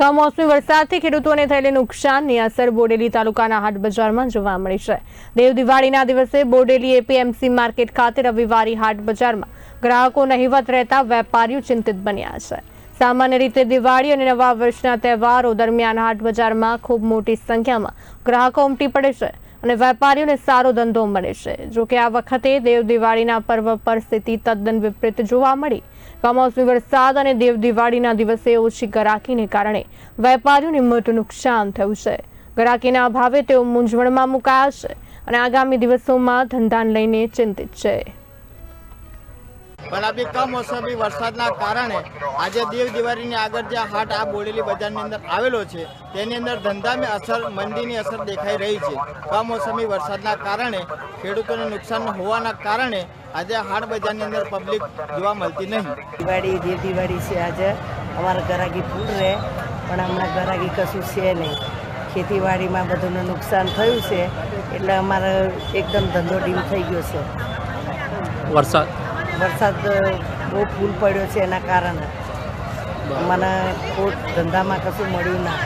કમોસમી વરસાદથી ખેડૂતોને થયેલી નુકસાનની અસર બોડેલી તાલુકાના હાટ બજારમાં જોવા મળી છે. દેવ દિવાળીના દિવસે બોડેલી એપીએમસી માર્કેટ ખાતે રવિવારી હાટ બજારમાં ગ્રાહકો નહીવત રહેતા વેપારીઓ ચિંતિત બન્યા છે. સામાન્ય રીતે દિવાળી અને નવા વર્ષના તહેવારો દરમિયાન હાટ બજારમાં ખૂબ મોટી સંખ્યામાં ગ્રાહકો ઉમટી પડે છે. અને વેપારીઓને સારો ધંધો મળે છે. જોકે આ વખતે દેવ દિવાળીના પર્વ પર સ્થિતિ તદ્દન વિપરીત જોવા મળી. કમોસમી વરસાદ અને દેવ દિવાળીના દિવસે ઓછી ગરાકીને કારણે વેપારીઓને મોટું નુકસાન થયું છે. ગરાકીના અભાવે તેઓ મૂંઝવણમાં મુકાયા છે અને આગામી દિવસોમાં ધંધાને લઈને ચિંતિત છે. પણ આ બી કમોસમી વરસાદના કારણે આજે દેવ દિવાળીની આગળ જે હાટ આ બોડેલી બજારની અંદર આવેલો છે તેની અંદર ધંધામાં અસર મંદીની અસર દેખાઈ રહી છે. કમોસમી વરસાદના કારણે ખેડૂતોને નુકસાન હોવાના કારણે આજે હાટ બજારની અંદર પબ્લિક જોવા મળતી નહીં. દિવાળી દેવ દિવાળી છે આજે. અમારા ગરાગી ફૂલ રહે પણ હમણાં ગરાગી કશું છે નહીં. ખેતીવાડીમાં બધુંનું નુકસાન થયું છે એટલે અમારે એકદમ ધંધો ડીમ થઈ ગયો છે. વરસાદ. વરસાદ બહુ ફૂલ પડ્યો છે એના કારણે. મને કોઈ ધંધામાં કશું મળ્યું ના.